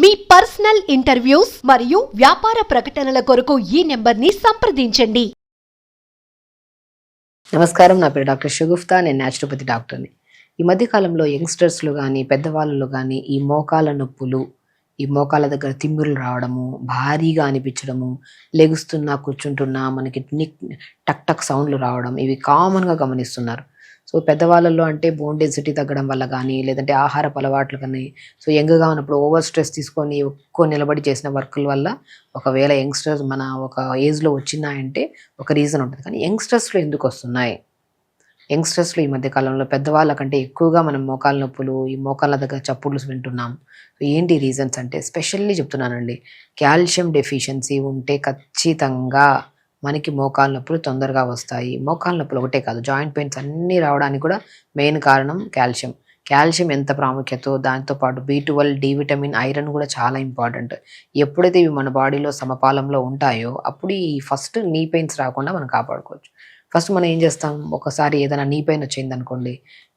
మీ personal interviews మరియు వ్యాపార ప్రకటనల కొరకు ఈ నెంబర్ని సంప్రదించండి. నమస్కారం నా పేరు డాక్టర్ షుగుఫ్తా నేను న్యాచురోపతి డాక్టర్ని ఈ మధ్య కాలంలో యంగ్స్టర్స్లో కానీ పెద్దవాళ్ళలో కానీ ఈ మోకాల నొప్పులు ఈ మోకాల దగ్గర తిమ్మిరులు రావడము భారీగా అనిపించడము లెగుస్తున్నా కూర్చుంటున్నా మనకి నిక్ టక్ టక్ సౌండ్లు రావడం ఇవి కామన్గా గమనిస్తున్నారు. సో పెద్దవాళ్ళల్లో అంటే బోన్ డెన్సిటీ తగ్గడం వల్ల కానీ లేదంటే ఆహారపు అలవాట్లు కానీ సో యంగ్గా ఉన్నప్పుడు ఓవర్ స్ట్రెస్ తీసుకొని ఎక్కువ నిలబడి చేసిన వర్కుల వల్ల ఒకవేళ యంగ్స్టర్స్ మన ఒక ఏజ్లో వచ్చినాయంటే ఒక రీజన్ ఉంటుంది. కానీ యంగ్స్టర్స్లో ఎందుకు వస్తున్నాయి? యంగ్స్టర్స్లో ఈ మధ్య కాలంలో పెద్దవాళ్ళ కంటే ఎక్కువగా మనం మోకాల నొప్పులు ఈ మోకాళ్ళ దగ్గర చప్పుళ్ళు వింటున్నాం. ఏంటి రీజన్స్ అంటే స్పెషల్లీ చెప్తున్నానండి కాల్షియం డెఫిషియన్సీ ఉంటే ఖచ్చితంగా మనకి మోకాలు నొప్పులు తొందరగా వస్తాయి. మోకాలు నొప్పులు ఒకటే కాదు జాయింట్ పెయిన్స్ అన్నీ రావడానికి కూడా మెయిన్ కారణం కాల్షియం. కాల్షియం ఎంత ప్రాముఖ్యతో దాంతోపాటు B twelve D vitamin iron కూడా చాలా ఇంపార్టెంట్. ఎప్పుడైతే ఇవి మన బాడీలో సమపాలంలో ఉంటాయో అప్పుడు ఈ ఫస్ట్ నీ పెయిన్స్ రాకుండా మనం కాపాడుకోవచ్చు. ఫస్ట్ మనం ఏం చేస్తాం? ఒకసారి ఏదైనా నీ పెయిన్ వచ్చింది అనుకోండి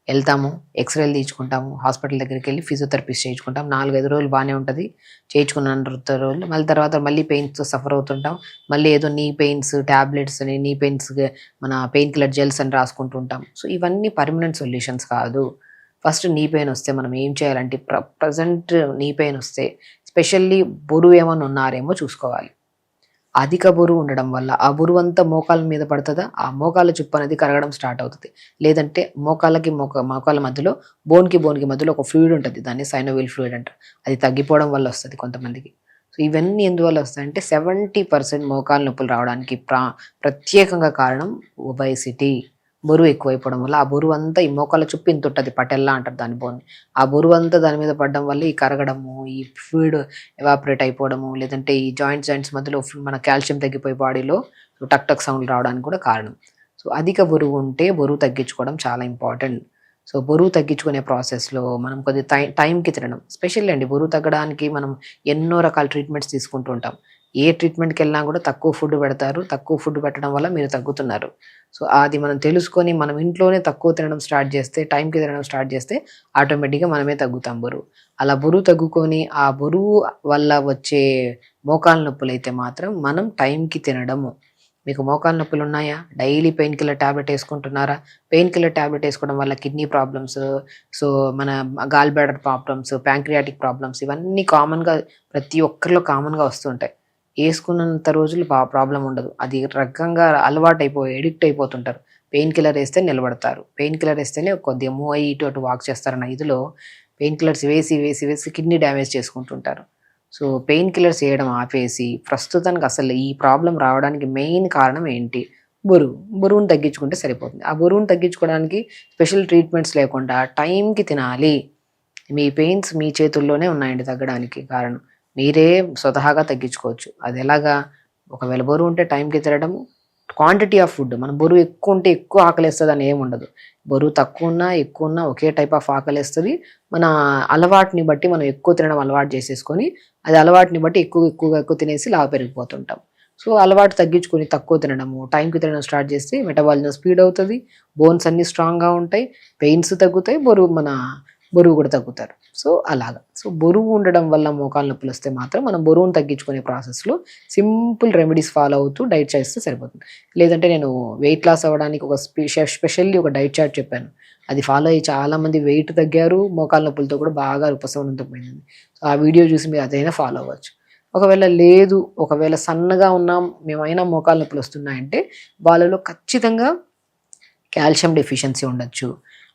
వెళ్తాము ఎక్స్రేలు తీసుకుంటాము హాస్పిటల్ దగ్గరికి వెళ్ళి ఫిజియోథెరపిస్ట్ చేయించుకుంటాం. నాలుగైదు రోజులు బాగానే ఉంటుంది. చేయించుకున్న రోజులు మళ్ళీ తర్వాత మళ్ళీ పెయిన్స్తో సఫర్ అవుతుంటాం. మళ్ళీ ఏదో నీ పెయిన్స్ ట్యాబ్లెట్స్ అని నీ పెయిన్స్ మన పెయిన్ కిల్లర్ జెల్స్ అని రాసుకుంటుంటాం సో ఇవన్నీ పర్మనెంట్ సొల్యూషన్స్ కాదు. ఫస్ట్ నీ పెయిన్ వస్తే మనం ఏం చేయాలంటే ప్ర ప్రజెంట్ నీ పెయిన్ వస్తే స్పెషల్లీ బరువు ఏమైనా ఉన్నారేమో చూసుకోవాలి. అధిక బరువు ఉండడం వల్ల ఆ బరువు అంతా మోకాల మీద పడుతుందా? ఆ మోకాల చుప్పు అనేది కరగడం స్టార్ట్ అవుతుంది. లేదంటే మోకాళ్ళకి మోక మోకాల మధ్యలో బోన్కి బోన్కి మధ్యలో ఒక ఫ్లూయిడ్ ఉంటుంది. దాన్ని సైనోవిల్ ఫ్లూయిడ్ అంటారు. అది తగ్గిపోవడం వల్ల వస్తుంది కొంతమందికి. సో ఇవన్నీ ఎందువల్ల వస్తాయంటే సెవెంటీ పర్సెంట్ మోకాల నొప్పులు రావడానికి ప్రా ప్రత్యేకంగా కారణం ఒబైసిటీ. బరువు ఎక్కువైపోవడం వల్ల ఆ బరువు అంతా ఈ మోకాల చుప్పి ఇంత ఉంటుంది పటెల్లా అంటారు దాని బోన్ ఆ బరువు అంతా దాని మీద పడడం వల్ల ఈ కరగడము ఈ ఫ్లూయిడ్ ఎవాపరేట్ అయిపోవడము లేదంటే ఈ జాయింట్ జాయింట్స్ మధ్యలో మన కాల్షియం తగ్గిపోయి బాడీలో టక్ టక్ సౌండ్ రావడానికి కూడా కారణం. సో అధిక బరువు ఉంటే బరువు తగ్గించుకోవడం చాలా ఇంపార్టెంట్ సో బరువు తగ్గించుకునే ప్రాసెస్లో మనం కొద్ది టైం టైంకి తినడం. స్పెషల్లీ అండి బరువు తగ్గడానికి మనం ఎన్నో రకాల ట్రీట్మెంట్స్ తీసుకుంటూ ఉంటాం. ఏ ట్రీట్మెంట్కి వెళ్ళినా కూడా తక్కువ ఫుడ్ పెడతారు. తక్కువ ఫుడ్ పెట్టడం వల్ల మీరు తగ్గుతున్నారు. సో అది మనం తెలుసుకొని మనం ఇంట్లోనే తక్కువ తినడం స్టార్ట్ చేస్తే టైంకి తినడం స్టార్ట్ చేస్తే ఆటోమేటిక్గా మనమే తగ్గుతాం బరువు అలా బరువు తగ్గుకొని ఆ బరువు వల్ల వచ్చే మోకాల నొప్పులు అయితే మాత్రం మనం టైంకి తినడము. మీకు మోకాల నొప్పులు ఉన్నాయా? డైలీ పెయిన్ కిల్లర్ ట్యాబ్లెట్ వేసుకుంటున్నారా? పెయిన్ కిల్లర్ ట్యాబ్లెట్ వేసుకోవడం వల్ల కిడ్నీ ప్రాబ్లమ్స్ సో మన gallbladder problems pancreatic problems ఇవన్నీ కామన్గా ప్రతి ఒక్కరిలో కామన్గా వస్తుంటాయి వేసుకున్నంత రోజులు ప్రాబ్లం ఉండదు. అది రకంగా అలవాటు అయిపోయి ఎడిక్ట్ అయిపోతుంటారు. పెయిన్ కిల్లర్ వేస్తే నిలబడతారు. పెయిన్ కిల్లర్ వేస్తేనే కొద్దిగా మూవ్ అయ్యి ఇటు అటు వాక్ చేస్తారన్న ఇదిలో పెయిన్ కిల్లర్స్ వేసి వేసి వేసి కిడ్నీ డ్యామేజ్ చేసుకుంటుంటారు. సో పెయిన్ కిల్లర్స్ వేయడం ఆపేసి ప్రస్తుతానికి అసలు ఈ ప్రాబ్లం రావడానికి మెయిన్ కారణం ఏంటి? బరువు. బరువును తగ్గించుకుంటే సరిపోతుంది. ఆ బరువును తగ్గించుకోవడానికి స్పెషల్ ట్రీట్మెంట్స్ లేకుండా టైంకి తినాలి. మీ పెయిన్స్ మీ చేతుల్లోనే ఉన్నాయండి తగ్గడానికి కారణం. మీరే స్వతహాగా తగ్గించుకోవచ్చు. అది ఎలాగా? ఒకవేళ బరువు ఉంటే టైంకి తినడము క్వాంటిటీ ఆఫ్ ఫుడ్ మనం బరువు ఎక్కువ ఉంటే ఎక్కువ ఆకలిస్తుంది అని ఏమి ఉండదు. బరువు తక్కువ ఉన్నా ఎక్కువ ఉన్నా ఒకే టైప్ ఆఫ్ ఆకలిస్తుంది. మన అలవాటుని బట్టి మనం ఎక్కువ తినడం అలవాటు చేసేసుకొని అది అలవాటుని బట్టి ఎక్కువ ఎక్కువగా ఎక్కువ తినేసి లావు పెరిగిపోతుంటాం. సో అలవాటు తగ్గించుకొని తక్కువ తినడము టైంకి తినడం స్టార్ట్ చేస్తే మెటబాలిజం స్పీడ్ అవుతుంది బోన్స్ అన్నీ స్ట్రాంగ్గా ఉంటాయి పెయిన్స్ తగ్గుతాయి బరువు మన బరువు కూడా తగ్గుతారు. సో అలాగా. సో బరువు ఉండడం వల్ల మోకాలు నొప్పులు వస్తే మాత్రం మనం బరువును తగ్గించుకునే ప్రాసెస్లో సింపుల్ రెమెడీస్ ఫాలో అవుతూ డైట్ చేస్తే సరిపోతుంది. లేదంటే నేను వెయిట్ లాస్ అవ్వడానికి ఒక స్పెషల్లీ ఒక డైట్ చార్ట్ చెప్పాను. అది ఫాలో అయ్యి చాలా మంది వెయిట్ తగ్గారు మోకాలు నొప్పులతో కూడా బాగా ఉపశమనంతో పోయింది ఆ వీడియో చూసి మీరు అదైనా ఫాలో అవ్వచ్చు. ఒకవేళ లేదు ఒకవేళ సన్నగా ఉన్నాం మేమైనా మోకాలు నొప్పులు వస్తున్నాయంటే వాళ్ళలో ఖచ్చితంగా కాల్షియం డెఫిషియన్సీ ఉండొచ్చు.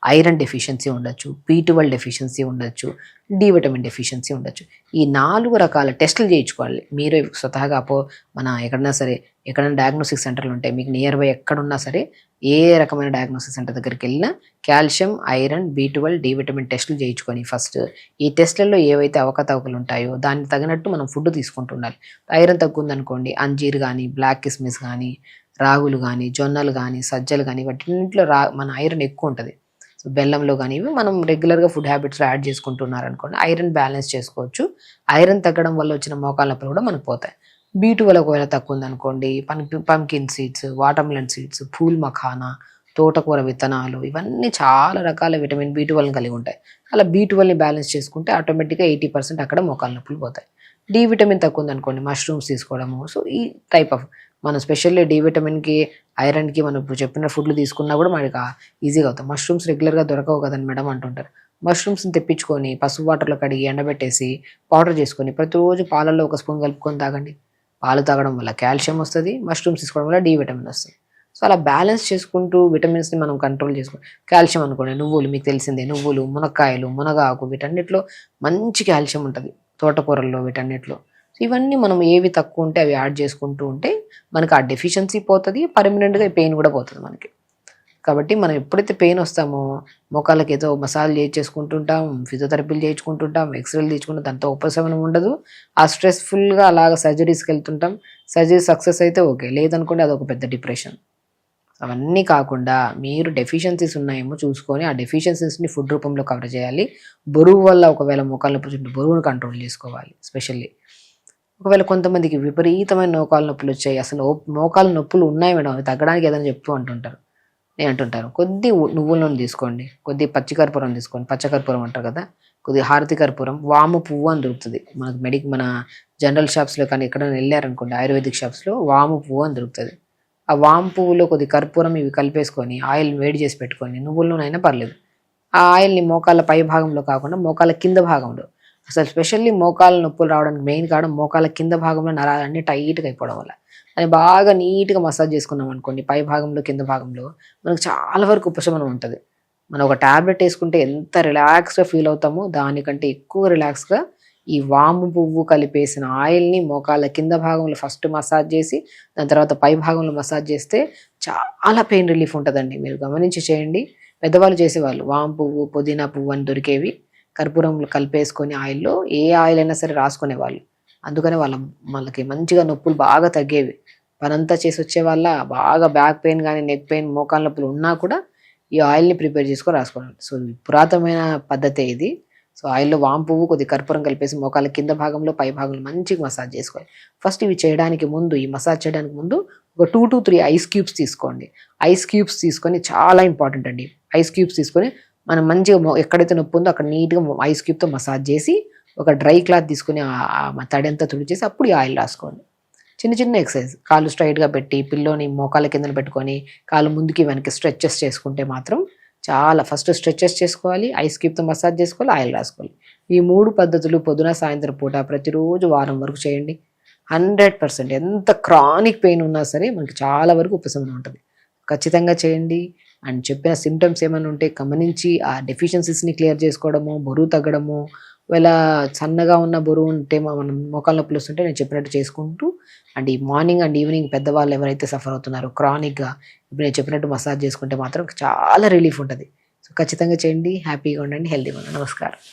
ఐరన్ డెఫిషియన్సీ ఉండొచ్చు పీ ట్వెల్వ్ డెఫిషియన్సీ ఉండొచ్చు డి విటమిన్ డెఫిషియన్సీ ఉండొచ్చు. ఈ నాలుగు రకాల టెస్టులు చేయించుకోవాలి. మీరు స్వతహాగా పో మన ఎక్కడైనా సరే ఎక్కడైనా డయాగ్నోస్టిక్ సెంటర్లు ఉంటాయి మీకు నియర్ బై ఎక్కడున్నా సరే ఏ రకమైన డయాగ్నోస్టిక్ సెంటర్ దగ్గరికి వెళ్ళినా calcium iron B twelve D vitamin టెస్టులు చేయించుకొని ఫస్ట్ ఈ టెస్టులలో ఏవైతే అవకతవకలు ఉంటాయో దానికి తగినట్టు మనం ఫుడ్ తీసుకుంటుండాలి ఐరన్ తగ్గుందనుకోండి అంజీర్ కానీ బ్లాక్ కిస్మిస్ కానీ రాగులు కానీ జొన్నలు కానీ సజ్జలు కానీ వాటిన్నింటిలో రా మన ఐరన్ ఎక్కువ ఉంటుంది. సో బెల్లంలో కానీ ఇవి మనం రెగ్యులర్గా ఫుడ్ హ్యాబిట్స్లో యాడ్ చేసుకుంటున్నారు అనుకోండి. ఐరన్ బ్యాలెన్స్ చేసుకోవచ్చు. ఐరన్ తగ్గడం వల్ల వచ్చిన మోకాల నొప్పులు కూడా మనకు పోతాయి. బీటు వల్ల ఒకవేళ తక్కువ ఉందనుకోండి pumpkin seeds watermelon seeds phool makhana తోటకూర విత్తనాలు ఇవన్నీ చాలా రకాల విటమిన్ బి ట్వెల్వ్ కలిగి ఉంటాయి. అలా బి ట్వెల్వ్ని బ్యాలెన్స్ చేసుకుంటే ఆటోమేటిక్గా ఎయిటీ పర్సెంట్ అక్కడ మోకాలు నొప్పులు పోతాయి. డి విటమిన్ తక్కువ ఉందనుకోండి మష్రూమ్స్ తీసుకోవడము. సో ఈ టైప్ ఆఫ్ మనం స్పెషల్లీ డి విటమిన్కి ఐరన్కి మనం ఇప్పుడు చెప్పిన ఫుడ్లు తీసుకున్నా కూడా మనకి ఈజీగా అవుతాయి. మష్రూమ్స్ రెగ్యులర్గా దొరకవు కదండి మేడం అంటుంటారు. మష్రూమ్స్ని తెప్పించుకొని పసుపు వాటర్లో కడిగి ఎండబెట్టేసి పౌడర్ చేసుకొని ప్రతిరోజు పాలల్లో ఒక స్పూన్ కలుపుకొని తాగండి. పాలు తాగడం వల్ల కాల్షియం వస్తుంది మష్రూమ్స్ తీసుకోవడం వల్ల డి విటమిన్ వస్తుంది. సో అలా బ్యాలెన్స్ చేసుకుంటూ విటమిన్స్ని మనం కంట్రోల్ చేసుకుంటాం కాల్షియం అనుకోండి నువ్వులు మీకు తెలిసిందే నువ్వులు మునక్కాయలు మునగాకు వీటన్నిటిలో మంచి కాల్షియం ఉంటుంది. తోటకూరల్లో వీటన్నిటిలో. సో ఇవన్నీ మనం ఏవి తక్కువ ఉంటే అవి యాడ్ చేసుకుంటూ ఉంటే మనకి ఆ డెఫిషియన్సీ పోతుంది పర్మనెంట్గా పెయిన్ కూడా పోతుంది మనకి. కాబట్టి మనం ఎప్పుడైతే పెయిన్ వస్తామో మోకాళ్ళకి ఏదో మసాజ్ చేసుకుంటుంటాం ఫిజియోథెరపీలు చేయించుకుంటుంటాం ఎక్స్రేలు తీసుకుంటాం దాంతో ఉపశమనం ఉండదు. ఆ స్ట్రెస్ఫుల్గా అలాగ సర్జరీస్కి వెళ్తుంటాం. సర్జరీ సక్సెస్ అయితే ఓకే. లేదనుకోండి అదొక పెద్ద డిప్రెషన్ అవన్నీ కాకుండా మీరు డెఫిషియన్సీస్ ఉన్నాయేమో చూసుకొని ఆ డెఫిషియన్సీస్ని ఫుడ్ రూపంలో కవర్ చేయాలి. బరువు వల్ల ఒకవేళ మోకాళ్ళ బరువును కంట్రోల్ చేసుకోవాలి స్పెషల్లీ ఒకవేళ కొంతమందికి విపరీతమైన మోకాలు నొప్పులు వచ్చాయి అసలు మోకాలు నొప్పులు ఉన్నాయి మేడం అవి తగ్గడానికి ఏదైనా చెప్తూ అంటుంటారు. నేను అంటుంటారు. కొద్ది నువ్వుల నూనె తీసుకోండి కొద్ది పచ్చికర్పూరం తీసుకోండి పచ్చకర్పూరం అంటారు కదా కొద్ది హారతి కర్పూరం వాము పువ్వు అని దొరుకుతుంది. మనకు మెడిక్ మన జనరల్ షాప్స్లో కానీ ఎక్కడైనా వెళ్ళారనుకోండి ఆయుర్వేదిక్ షాప్స్లో వాము పువ్వు అని దొరుకుతుంది. ఆ వాము పువ్వులో కొద్ది కర్పూరం ఇవి కలిపేసుకొని ఆయిల్ వేడి చేసి పెట్టుకొని నువ్వుల నూనె అయినా పర్లేదు. ఆ ఆయిల్ని మోకాళ్ళ పై భాగంలో కాకుండా మోకాళ్ళ కింద భాగంలో అసలు స్పెషల్లీ మోకాళ్ళ నొప్పులు రావడానికి మెయిన్ కారణం మోకాళ్ళ కింద భాగంలో నరాలన్నీ టైట్గా అయిపోవడం వల్ల. అది బాగా నీట్గా మసాజ్ చేసుకున్నాం అనుకోండి పై భాగంలో కింద భాగంలో మనకు చాలా వరకు ఉపశమనం ఉంటుంది. మనం ఒక ట్యాబ్లెట్ వేసుకుంటే ఎంత రిలాక్స్గా ఫీల్ అవుతామో దానికంటే ఎక్కువ రిలాక్స్గా ఈ వాము పువ్వు కలిపేసిన ఆయిల్ని మోకాళ్ళ కింద భాగంలో ఫస్ట్ మసాజ్ చేసి దాని తర్వాత పై భాగంలో మసాజ్ చేస్తే చాలా పెయిన్ రిలీఫ్ ఉంటుందండి. మీరు గమనించి చేయండి. పెద్దవాళ్ళు చేసేవాళ్ళు. వాము పువ్వు పుదీనా పువ్వు అని దొరికేవి. కర్పూరంలో కలిపేసుకొని ఆయిల్లో ఏ ఆయిల్ అయినా సరే రాసుకునేవాళ్ళు. అందుకనే వాళ్ళ వాళ్ళకి మంచిగా నొప్పులు బాగా తగ్గేవి. పనంతా చేసి వచ్చే వాళ్ళ బాగా బ్యాక్ పెయిన్ కానీ నెక్ పెయిన్ మోకాళ్ళ నొప్పులు ఉన్నా కూడా ఈ ఆయిల్ని ప్రిపేర్ చేసుకొని రాసుకోవాలి సో పురాతనమైన పద్ధతే ఇది. సో ఆయిల్లో వాము పువ్వు కొద్ది కర్పూరం కలిపేసి మోకాళ్ళ కింద భాగంలో పై భాగంలో మంచిగా మసాజ్ చేసుకోవాలి. ఫస్ట్ ఇవి చేయడానికి ముందు ఈ మసాజ్ చేయడానికి ముందు ఒక two to three ice cubes తీసుకోండి. ఐస్ క్యూబ్స్ తీసుకొని చాలా ఇంపార్టెంట్ అండి. ఐస్ క్యూబ్స్ తీసుకొని మనం మంచిగా ఎక్కడైతే నొప్పి ఉందో అక్కడ నీట్గా ఐస్ క్యూబ్తో మసాజ్ చేసి ఒక డ్రై క్లాత్ తీసుకుని తడి అంతా తుడిచేసి అప్పుడు ఈ ఆయిల్ రాసుకోండి. చిన్న చిన్న ఎక్సర్సైజ్. కాళ్ళు స్ట్రైట్గా పెట్టి పిల్లోని మోకాల కింద పెట్టుకొని కాళ్ళు ముందుకి వెనక్కి స్ట్రెచెస్ చేసుకుంటే మాత్రం చాలా ఫస్ట్ స్ట్రెచెస్ చేసుకోవాలి ఐస్ క్యూబ్తో మసాజ్ చేసుకోవాలి ఆయిల్ రాసుకోవాలి. ఈ మూడు పద్ధతులు పొద్దున సాయంత్రం పూట ప్రతిరోజు వారం వరకు చేయండి. Hundred percent. ఎంత క్రానిక్ పెయిన్ ఉన్నా సరే మనకి చాలా వరకు ఉపశమనం ఉంటుంది. ఖచ్చితంగా చేయండి. అండ్ చెప్పిన సిమ్టమ్స్ ఏమైనా ఉంటే గమనించి ఆ డెఫిషియన్సీస్ని క్లియర్ చేసుకోవడము బరువు తగ్గడము ఒకవేళ సన్నగా ఉన్న బరువు ఉంటే మనం మోకాళ్ళ నొప్పులు వస్తుంటే నేను చెప్పినట్టు చేసుకుంటూ అండ్ ఈ మార్నింగ్ అండ్ ఈవినింగ్ పెద్దవాళ్ళు ఎవరైతే సఫర్ అవుతున్నారో క్రానిక్గా ఇప్పుడు నేను చెప్పినట్టు మసాజ్ చేసుకుంటే మాత్రం చాలా రిలీఫ్ ఉంటుంది. సో ఖచ్చితంగా చేయండి హ్యాపీగా ఉండండి హెల్తీగా ఉండండి. నమస్కారం.